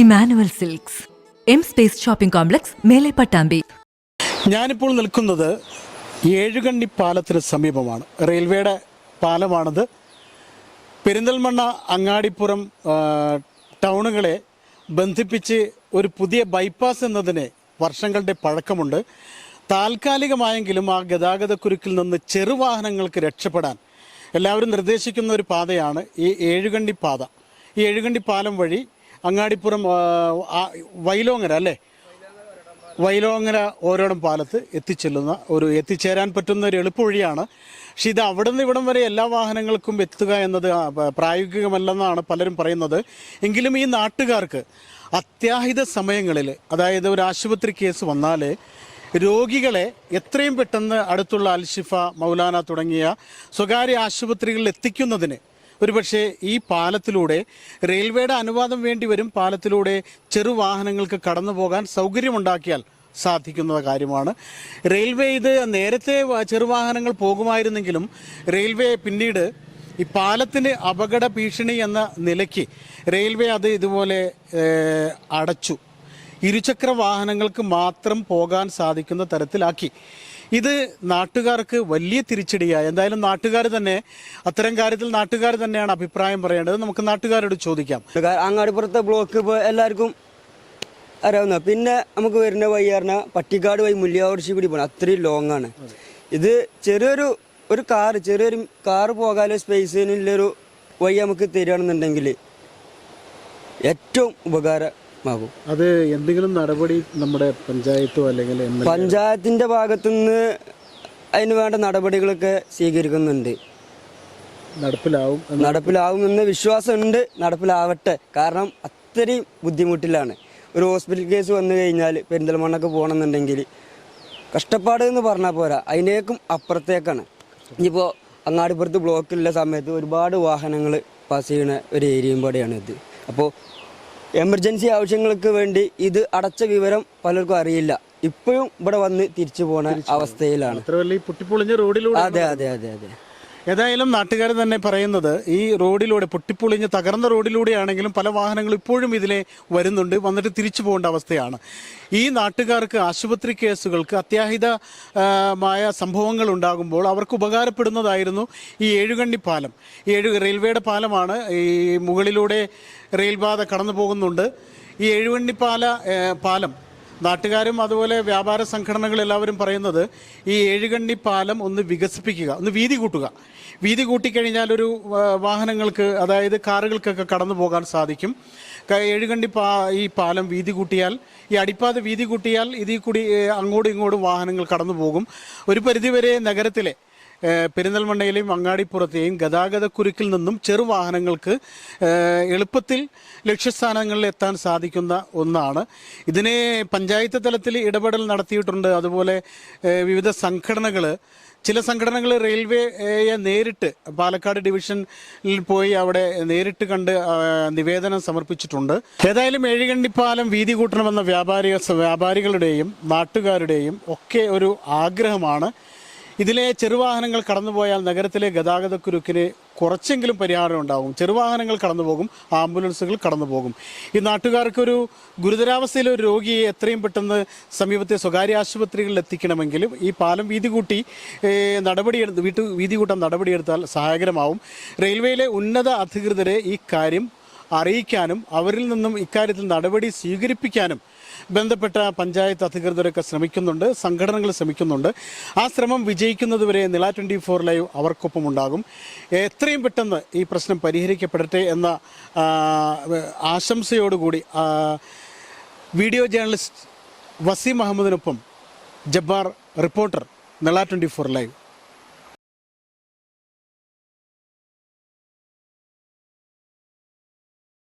Emmanuel Silks. M Space shopping complex മേലെ പട്ടാമ്പി ഞാനിപ്പോൾ നിൽക്കുന്നത് ഏഴുകണ്ണി പാലത്തിന് സമീപമാണ്. റെയിൽവേയുടെ പാലമാണിത്. പെരിന്തൽമണ്ണ അങ്ങാടിപ്പുറം ടൗണുകളെ ബന്ധിപ്പിച്ച് ഒരു പുതിയ ബൈപ്പാസ് എന്നതിന് വർഷങ്ങളുടെ പഴക്കമുണ്ട്. താൽക്കാലികമായെങ്കിലും ആ ഗതാഗതക്കുരുക്കിൽ നിന്ന് ചെറുവാഹനങ്ങൾക്ക് രക്ഷപ്പെടാൻ എല്ലാവരും നിർദ്ദേശിക്കുന്ന ഒരു പാതയാണ് ഈ ഏഴുകണ്ടി പാത. ഈ ഏഴുകണ്ടി പാലം വഴി അങ്ങാടിപ്പുറം വൈലോങ്ങര അല്ലേ? വൈലോങ്ങര ഓരോടം പാലത്ത് എത്തിച്ചെല്ലുന്ന ഒരു എത്തിച്ചേരാൻ പറ്റുന്ന ഒരു എളുപ്പവഴിയാണ്. പക്ഷെ ഇത് അവിടെ നിന്ന് ഇവിടം വരെ എല്ലാ വാഹനങ്ങൾക്കും എത്തുക എന്നത് പ്രായോഗികമല്ലെന്നാണ് പലരും പറയുന്നത്. എങ്കിലും ഈ നാട്ടുകാർക്ക് അത്യാഹിത സമയങ്ങളിൽ അതായത് ഒരു ആശുപത്രി കേസ് വന്നാൽ രോഗികളെ എത്രയും പെട്ടെന്ന് അടുത്തുള്ള അൽഷിഫ മൗലാന തുടങ്ങിയ സ്വകാര്യ ആശുപത്രികളിൽ എത്തിക്കുന്നതിന് ഒരുപക്ഷെ ഈ പാലത്തിലൂടെ റെയിൽവേയുടെ അനുവാദം വേണ്ടി വരും പാലത്തിലൂടെ ചെറുവാഹനങ്ങൾക്ക് കടന്നു പോകാൻ സൗകര്യമുണ്ടാക്കിയാൽ സാധിക്കുന്ന കാര്യമാണ്. റെയിൽവേ ഇത് നേരത്തെ ചെറുവാഹനങ്ങൾ പോകുമായിരുന്നെങ്കിലും റെയിൽവേ പിന്നീട് ഈ പാലത്തിന് അപകട ഭീഷണി എന്ന നിലയ്ക്ക് റെയിൽവേ അത് ഇതുപോലെ അടച്ചു. ഇരുചക്ര വാഹനങ്ങൾക്ക് മാത്രം പോകാൻ സാധിക്കുന്ന തരത്തിലാക്കി. ഇത് നാട്ടുകാർക്ക് വലിയ തിരിച്ചടിയായി. എന്തായാലും നാട്ടുകാർ തന്നെ അത്തരം കാര്യത്തിൽ നാട്ടുകാർ തന്നെയാണ് അഭിപ്രായം പറയേണ്ടത്. നമുക്ക് നാട്ടുകാരോട് ചോദിക്കാം. അങ്ങാടിപ്പുറത്തെ ബ്ലോക്ക് ഇപ്പോൾ എല്ലാവർക്കും അറിയാവുന്ന പിന്നെ നമുക്ക് വരുന്ന വഴി പറഞ്ഞാൽ പട്ടിക്കാട് വഴി മുല്യാവർഷി കൂടി പോകണം അത്രയും ലോങ് ആണ്. ഇത് ചെറിയൊരു ഒരു കാറ് ചെറിയൊരു കാറ് പോകാനുള്ള സ്പേസിനുള്ളൊരു വഴി നമുക്ക് തരികയാണെന്നുണ്ടെങ്കിൽ ഏറ്റവും ഉപകാരമാകും അത് എന്തെങ്കിലും നടപടി നമ്മുടെ പഞ്ചായത്തോ അല്ലെങ്കിൽ പഞ്ചായത്തിന്റെ ഭാഗത്തുനിന്ന് അതിന് വേണ്ട നടപടികളൊക്കെ സ്വീകരിക്കുന്നുണ്ട്. നടപ്പിലാവും നടപ്പിലാവുമെന്ന് വിശ്വാസമുണ്ട്. നടപ്പിലാവട്ടെ. കാരണം അത്രയും ബുദ്ധിമുട്ടിലാണ്. ഒരു ഹോസ്പിറ്റൽ കേസ് വന്നു കഴിഞ്ഞാൽ പെരിന്തൽമണ്ണൊക്കെ പോകണമെന്നുണ്ടെങ്കിൽ കഷ്ടപ്പാട് എന്ന് പറഞ്ഞാൽ പോരാ. അതിനേക്കും അപ്പുറത്തേക്കാണ്. ഇനിയിപ്പോൾ അങ്ങാടിപ്പുറത്ത് ബ്ലോക്കിലുള്ള സമയത്ത് ഒരുപാട് വാഹനങ്ങൾ പാസ് ചെയ്യുന്ന ഒരു ഏരിയയും കൂടെയാണ് ഇത്. അപ്പോൾ എമർജൻസി ആവശ്യങ്ങൾക്ക് വേണ്ടി ഇത് അടച്ച വിവരം പലർക്കും അറിയില്ല. ഇപ്പോഴും ഇവിടെ വന്ന് തിരിച്ചു പോണ അവസ്ഥയിലാണ്. അതെ അതെ അതെ അതെ. ഏതായാലും നാട്ടുകാർ തന്നെ പറയുന്നത് ഈ റോഡിലൂടെ പൊട്ടിപ്പൊളിഞ്ഞ് തകർന്ന റോഡിലൂടെയാണെങ്കിലും പല വാഹനങ്ങളും ഇപ്പോഴും ഇതിലെ വരുന്നുണ്ട്. വന്നിട്ട് തിരിച്ചു പോകേണ്ട അവസ്ഥയാണ്. ഈ നാട്ടുകാർക്ക് ആശുപത്രി കേസുകൾക്ക് അത്യാഹിതമായ സംഭവങ്ങൾ ഉണ്ടാകുമ്പോൾ അവർക്ക് ഉപകാരപ്പെടുന്നതായിരുന്നു ഈ ഏഴുകണ്ണി പാലം. ഏഴു റെയിൽവേയുടെ പാലമാണ് ഈ മുകളിലൂടെ റെയിൽപാത കടന്നു പോകുന്നുണ്ട് ഈ ഏഴുകണ്ണി പാലം നാട്ടുകാരും അതുപോലെ വ്യാപാര സംഘടനകൾ എല്ലാവരും പറയുന്നത് ഈ ഏഴുകണ്ണി പാലം ഒന്ന് വികസിപ്പിക്കുക ഒന്ന് വീതി കൂട്ടുക. വീതി കൂട്ടിക്കഴിഞ്ഞാൽ ഒരു വാഹനങ്ങൾക്ക് അതായത് കാറുകൾക്കൊക്കെ കടന്നു പോകാൻ സാധിക്കും. ഏഴുകണ്ടി പാ ഈ പാലം വീതി കൂട്ടിയാൽ ഈ അടിപ്പാത വീതി കൂട്ടിയാൽ ഇതിൽ കൂടി അങ്ങോട്ടും ഇങ്ങോട്ടും വാഹനങ്ങൾ കടന്നു പോകും. ഒരു പരിധിവരെ നഗരത്തിലെ പെരിന്തൽമണ്ണയിലെയും അങ്ങാടിപ്പുറത്തെയും ഗതാഗതക്കുരുക്കിൽ നിന്നും ചെറുവാഹനങ്ങൾക്ക് എളുപ്പത്തിൽ ലക്ഷ്യസ്ഥാനങ്ങളിൽ എത്താൻ സാധിക്കുന്ന ഒന്നാണ്. ഇതിനെ പഞ്ചായത്ത് തലത്തിൽ ഇടപെടൽ നടത്തിയിട്ടുണ്ട്. അതുപോലെ വിവിധ സംഘടനകൾ ചില സംഘടനകൾ റെയിൽവേയെ നേരിട്ട് പാലക്കാട് ഡിവിഷനിൽ പോയി അവിടെ നേരിട്ട് കണ്ട് നിവേദനം സമർപ്പിച്ചിട്ടുണ്ട്. ഏതായാലും ഏഴുകണ്ണിപ്പാലം വീതി കൂട്ടണമെന്ന വ്യാപാരി വ്യാപാരികളുടെയും നാട്ടുകാരുടെയും ഒക്കെ ഒരു ആഗ്രഹമാണ്. ഇതിലെ ചെറുവാഹനങ്ങൾ കടന്നുപോയാൽ നഗരത്തിലെ ഗതാഗതക്കുരുക്കിന് കുറച്ചെങ്കിലും പരിഹാരം ഉണ്ടാകും. ചെറുവാഹനങ്ങൾ കടന്നുപോകും ആംബുലൻസുകൾ കടന്നുപോകും. ഈ നാട്ടുകാർക്കൊരു ഗുരുതരാവസ്ഥയിലെ ഒരു രോഗിയെ എത്രയും പെട്ടെന്ന് സമീപത്തെ സ്വകാര്യ ആശുപത്രികളിൽ എത്തിക്കണമെങ്കിലും ഈ പാലം വീതി കൂട്ടി നടപടി വീട്ടു വീതി കൂട്ടാൻ നടപടിയെടുത്താൽ സഹായകരമാവും. റെയിൽവേയിലെ ഉന്നത അധികൃതരെ ഈ കാര്യം അറിയിക്കാനും അവരിൽ നിന്നും ഇക്കാര്യത്തിൽ നടപടി സ്വീകരിപ്പിക്കാനും ബന്ധപ്പെട്ട പഞ്ചായത്ത് അധികൃതരൊക്കെ ശ്രമിക്കുന്നുണ്ട് സംഘടനകൾ ശ്രമിക്കുന്നുണ്ട്. ആ ശ്രമം വിജയിക്കുന്നതുവരെ നില ട്വന്റി ഫോർ ലൈവ് അവർക്കൊപ്പം ഉണ്ടാകും. എത്രയും പെട്ടെന്ന് ഈ പ്രശ്നം പരിഹരിക്കപ്പെടട്ടെ എന്ന ആശംസയോടുകൂടി വീഡിയോ ജേർണലിസ്റ്റ് വസീം അഹമ്മദിനൊപ്പം ജബ്ബാർ റിപ്പോർട്ടർ നില ട്വന്റി ഫോർ ലൈവ്.